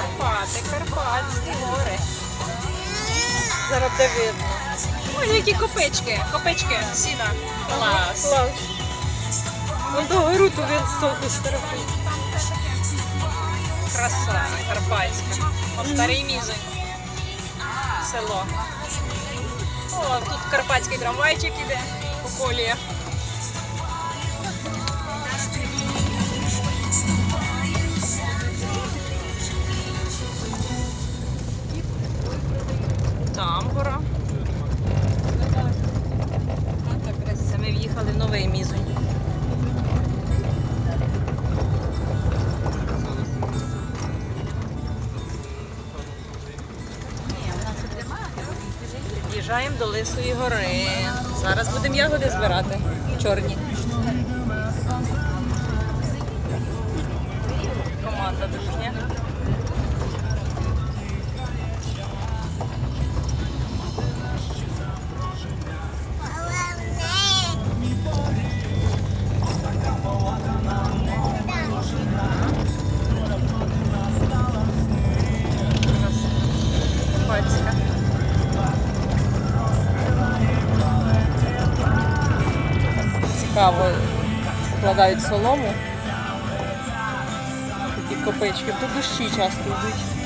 Карпати, Карпатські гори. Зараз де видно. Ой, які копички, копички, сіна. Клас. Клас. Вон до гору ту він стовку штрафує. Краса карпатська. От старий мізень. Село. О, тут карпатський трамвайчик іде по коліях. Там гора. Це ми в'їхали в новий мізонь. Під'їжджаємо до Лисої гори. Зараз будемо ягоди збирати. Чорні. Команда дружня. Цікаво, вкладають солому. Такі копички. Тут дощі часто йдуть.